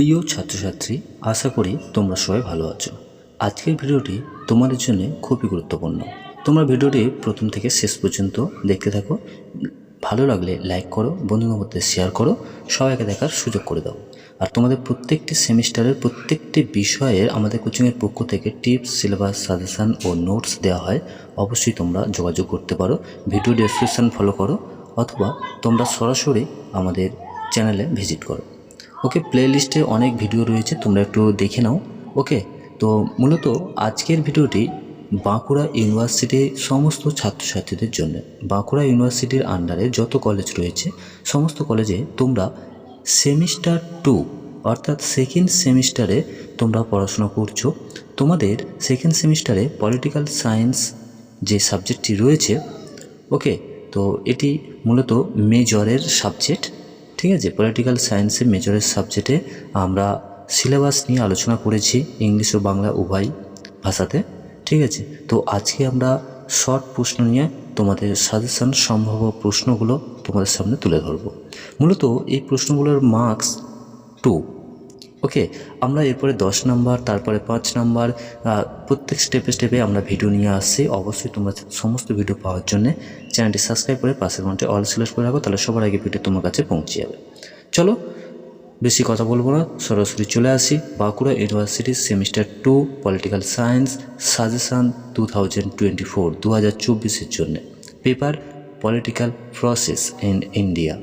প্রিয় ছাত্রছাত্রী, আশা করি তোমরা সবাই ভালো আছো। আজকের ভিডিওটি তোমাদের জন্য খুবই গুরুত্বপূর্ণ। তোমরা ভিডিওটি প্রথম থেকে শেষ পর্যন্ত দেখতে থাকো। ভালো লাগলে লাইক করো বন্ধুদের মধ্যে শেয়ার করো, সবাইকে দেখার সুযোগ করে দাও। আর তোমাদের প্রত্যেকটি সেমিস্টারের প্রত্যেকটি বিষয়ের আমাদের কোচিংয়ের পক্ষ থেকে টিপস সিলেবাস সাজেশান ও নোটস দেওয়া হয়। অবশ্যই তোমরা যোগাযোগ করতে পারো ভিডিও ডেসক্রিপশান ফলো করো, অথবা তোমরা সরাসরি আমাদের চ্যানেলে ভিজিট করো। ওকে প্লে লিস্টে অনেক ভিডিও রয়েছে, তোমরা একটু দেখে নাও। ওকে, তো মূলত আজকের ভিডিওটি বাঁকুড়া ইউনিভার্সিটির সমস্ত ছাত্রছাত্রীদের জন্য। বাঁকুড়া ইউনিভার্সিটির আন্ডারে যত কলেজ রয়েছে, সমস্ত কলেজে তোমরা সেমিস্টার টু অর্থাৎ সেকেন্ড সেমিস্টারে তোমরা পড়াশোনা করছ। তোমাদের সেকেন্ড সেমিস্টারে পলিটিক্যাল সায়েন্স যে সাবজেক্টটি রয়েছে, ওকে, তো এটি মূলত মেজরের সাবজেক্ট ঠিক আছে? পলিটিক্যাল সায়েন্সের মেজরের সাবজেক্টে আমরা সিলেবাস নিয়ে আলোচনা করেছি ইংলিশ ও বাংলা উভয় ভাষাতে, ঠিক আছে? তো আজকে আমরা শর্ট প্রশ্ন নিয়ে তোমাদের সাজেশন সম্ভব প্রশ্নগুলো তোমাদের সামনে তুলে ধরবো। মূলত এই প্রশ্নগুলোর মার্কস টু ওকে আমরা এরপরে দশ নাম্বার, তারপরে পাঁচ নাম্বার প্রত্যেক স্টেপে স্টেপে আমরা ভিডিও নিয়ে আসছি। অবশ্যই তোমরা সমস্ত ভিডিও পাওয়ার জন্য চ্যানেলটি সাবস্ক্রাইব করে পাশের ঘন্টে অল সিলেক্ট করে রাখো, তাহলে সবার আগে ভিডিও তোমার কাছে পৌঁছে যাবে। চলো, বেশি কথা বলব না, সরাসরি চলে আসি। বাঁকুড়া ইউনিভার্সিটির semester two political science suggestion two thousand twenty four দু হাজার চব্বিশের জন্য। Paper political process in India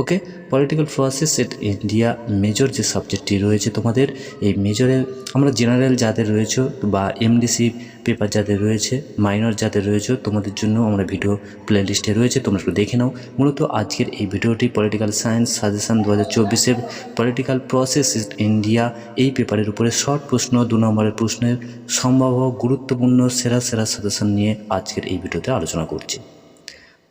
okay political process at India major যে সাবজেক্টটি রয়েছে তোমাদের, এই মেজরের আমরা জেনারেল যাদের রয়েছে বা এমডিসি পেপার যাদের রয়েছে মাইনর যাদের রয়েছে, তোমাদের জন্য আমরা ভিডিও প্লে লিস্টে রয়েছে, তোমরা একটু দেখে নাও। মূলত আজকের এই ভিডিওটি পলিটিক্যাল সায়েন্স সাজেশন দু হাজার চব্বিশের পলিটিক্যাল প্রসেস ইন ইন্ডিয়া এই পেপারের উপরে শর্ট প্রশ্ন, দু নম্বরের প্রশ্নের সম্ভাব্য গুরুত্বপূর্ণ সেরা সেরা সাজেশন নিয়ে আজকের এই ভিডিওতে আলোচনা করছি।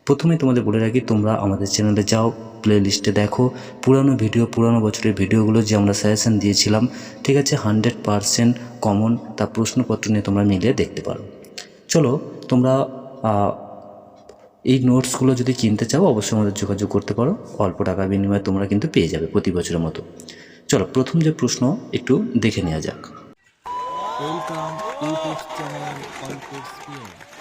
প্রথমে তোমাদের বলে রাখি, তোমরা আমাদের চ্যানেলে যাও প্লে লিস্টে দেখো। পুরানো ভিডিও, পুরানো বছরের ভিডিওগুলো যে আমরা সাজেশন দিয়েছিলাম, ঠিক আছে হান্ড্রেড পারসেন্ট কমন তার প্রশ্নপত্র নিয়ে তোমরা মিলিয়ে দেখতে পারো। চলো, তোমরা এই নোটসগুলো যদি কিনতে চাও, অবশ্যই আমাদের যোগাযোগ করতে পারো। অল্প টাকার বিনিময়ে তোমরা কিন্তু পেয়ে যাবে প্রতি বছরের মতো। চলো, প্রথম যে প্রশ্ন, একটু দেখে নেওয়া যাক। Channel Concourse PM.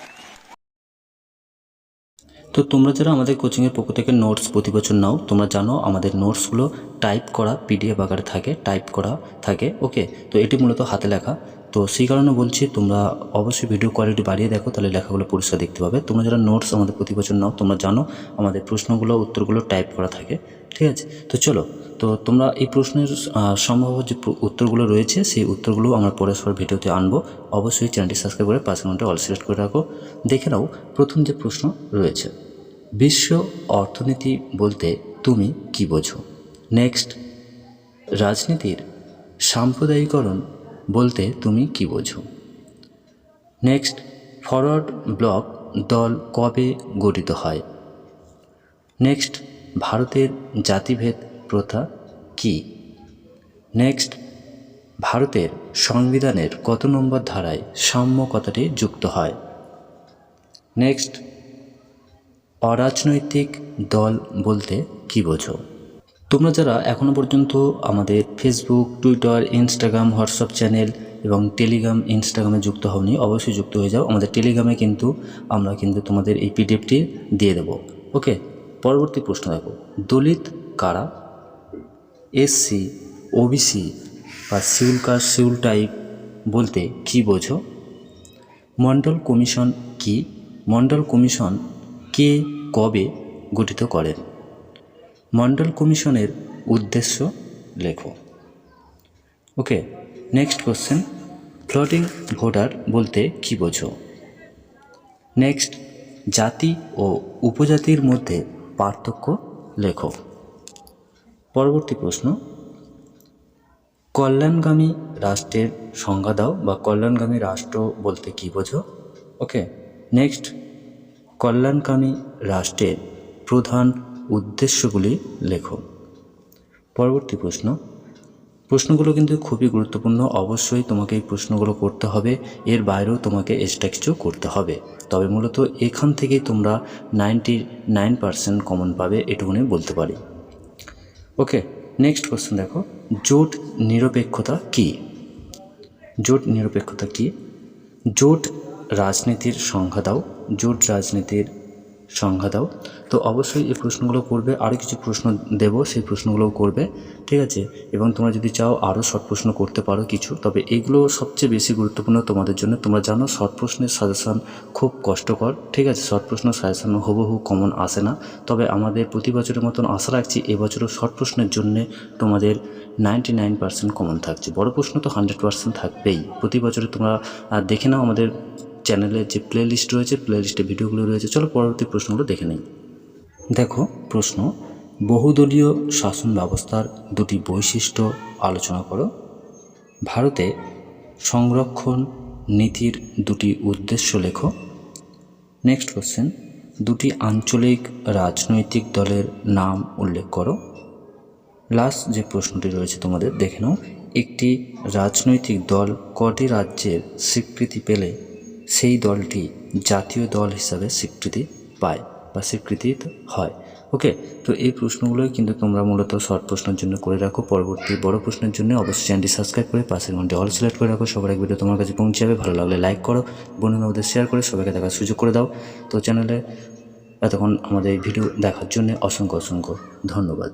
তো তোমরা যারা আমাদের কোচিংয়ের পক্ষ থেকে নোটস প্রতি বছর নাও, তোমরা জানো আমাদের নোটসগুলো টাইপ করা পিডিএফ আকারে থাকে টাইপ করা থাকে ওকে তো এটি মূলত হাতে লেখা। তো সেই কারণে বলছি, তোমরা অবশ্যই ভিডিও কোয়ালিটি বাড়িয়ে দেখো, তাহলে লেখাগুলো পরিষ্কার দেখতে পাবে। তোমরা যারা নোটস আমাদের প্রতি বছর নাও, তোমরা জানো আমাদের প্রশ্নগুলো, উত্তরগুলো টাইপ করা থাকে, ঠিক আছে? তো চলো, তো তোমরা এই প্রশ্নের সম্ভাব্য যে উত্তরগুলো রয়েছে, সেই উত্তরগুলো আমরা পরস্পর ভিডিওতে আনব। অবশ্যই চ্যানেলটি সাবস্ক্রাইব করে পাঁচ মিনিটে অল সিলেক্ট করে রাখো। দেখে নাও, প্রথম যে প্রশ্ন রয়েছে বিশ্ব অর্থনীতি বলতে তুমি কি বোঝো? নেক্সট রাজনীতির সাম্প্রদায়িকরণ বলতে তুমি কি বোঝো? নেক্সট ফরওয়ার্ড ব্লক দল কবে গঠিত হয়? নেক্সট ভারতের জাতিভেদ প্রথা কি? নেক্সট ভারতের সংবিধানের কত নম্বর ধারায় সাম্য কথাটি যুক্ত হয়? নেক্সট অরাজনৈতিক দল বলতে কি বোঝো? তোমরা যারা এখনও পর্যন্ত আমাদের Facebook Twitter Instagram WhatsApp channel এবং টেলিগ্রাম ইনস্টাগ্রামে যুক্ত হওনি, অবশ্যই যুক্ত হয়ে যাও। আমাদের টেলিগ্রামে কিন্তু আমরা কিন্তু তোমাদের এই পিডিএফটি দিয়ে দেবো। ওকে, পরবর্তী প্রশ্ন দেখো। দলিত কারা? এসসি ওবিসি বা শিউল কাস্ট শিউল টাইপ বলতে কি বোঝো? মণ্ডল কমিশন কি? মণ্ডল কমিশন কে কবে গঠিত করেন? মণ্ডল কমিশনের উদ্দেশ্য লেখো। Okay, next question. Floating voter বলতে কি বোঝো? নেক্সট, জাতি ও উপজাতির মধ্যে পার্থক্য লেখো। পরবর্তী প্রশ্ন। কল্যাণগামী রাষ্ট্রের সংজ্ঞা দাও বা কল্যাণগামী রাষ্ট্র বলতে কী বোঝো? ওকে, নেক্সট কল্যাণকামী রাষ্ট্রের প্রধান উদ্দেশ্যগুলি লেখো। পরবর্তী প্রশ্ন। প্রশ্নগুলো কিন্তু খুবই গুরুত্বপূর্ণ। অবশ্যই তোমাকে এই প্রশ্নগুলো করতে হবে। এর বাইরেও তোমাকে এক্সট্রা কিছু করতে হবে। তবে মূলত এখান থেকেই তোমরা নাইনটি নাইন পার্সেন্ট কমন পাবে এটুকুনি বলতে পারি। ওকে নেক্সট কোশ্চেন দেখো। জোট নিরপেক্ষতা কী? জোট নিরপেক্ষতা কী? জোট রাজনীতির সংজ্ঞা দাও, জোট রাজনীতির সংজ্ঞা দাও। তো অবশ্যই এই প্রশ্নগুলো করবে, আরও কিছু প্রশ্ন দেব, সেই প্রশ্নগুলোও করবে, ঠিক আছে? এবং তোমরা যদি চাও আরও শর্ট প্রশ্ন করতে পারো কিছু, তবে এগুলো সবচেয়ে বেশি গুরুত্বপূর্ণ তোমাদের জন্য। তোমরা জানো শর্ট প্রশ্নের সাজেশন খুব কষ্টকর, ঠিক আছে? শর্ট প্রশ্ন সাজেশন হুবহু কমন আসে না। তবে আমাদের প্রতি বছরের মতন আশা রাখছি এবছরও শর্ট প্রশ্নের জন্যে তোমাদের নাইনটি নাইন পার্সেন্ট কমন থাকছে। বড় প্রশ্ন তো হান্ড্রেড পার্সেন্ট থাকবেই। প্রতি বছরে তোমরা দেখে নাও আমাদের চ্যানেলে যে প্লেলিস্ট রয়েছে প্লে লিস্টে ভিডিওগুলো রয়েছে, চলো পরবর্তী প্রশ্নগুলো দেখে নিই। দেখো, প্রশ্ন, বহুদলীয় শাসন ব্যবস্থার দুটি বৈশিষ্ট্য আলোচনা করো। ভারতে সংরক্ষণ নীতির দুটি উদ্দেশ্য লেখো। নেক্সট কোশ্চেন দুটি আঞ্চলিক রাজনৈতিক দলের নাম উল্লেখ করো। লাস্ট যে প্রশ্নটি রয়েছে তোমাদের, দেখে নাও। একটি রাজনৈতিক দল কটি রাজ্যের স্বীকৃতি পেলে সেই দলটি জাতীয় দল হিসাবে স্বীকৃতি পায় বা স্বীকৃতি হয়। ওকে তো এই প্রশ্নগুলোই কিন্তু তোমরা মূলত শর্ট প্রশ্নের জন্য করে রাখো। পরবর্তী বড় প্রশ্নের জন্য অবশ্যই চ্যানেলটি সাবস্ক্রাইব করে পাশের ঘন্টি অল সিলেক্ট করে রাখো। সবার এক ভিডিও তোমার কাছে পৌঁছে যাবে। ভালো লাগলে লাইক করো মধ্যে শেয়ার করে সবাইকে দেখার সুযোগ করে দাও। তো চ্যানেলে এতক্ষণ আমাদের এই ভিডিও দেখার জন্য অসংখ্য অসংখ্য ধন্যবাদ।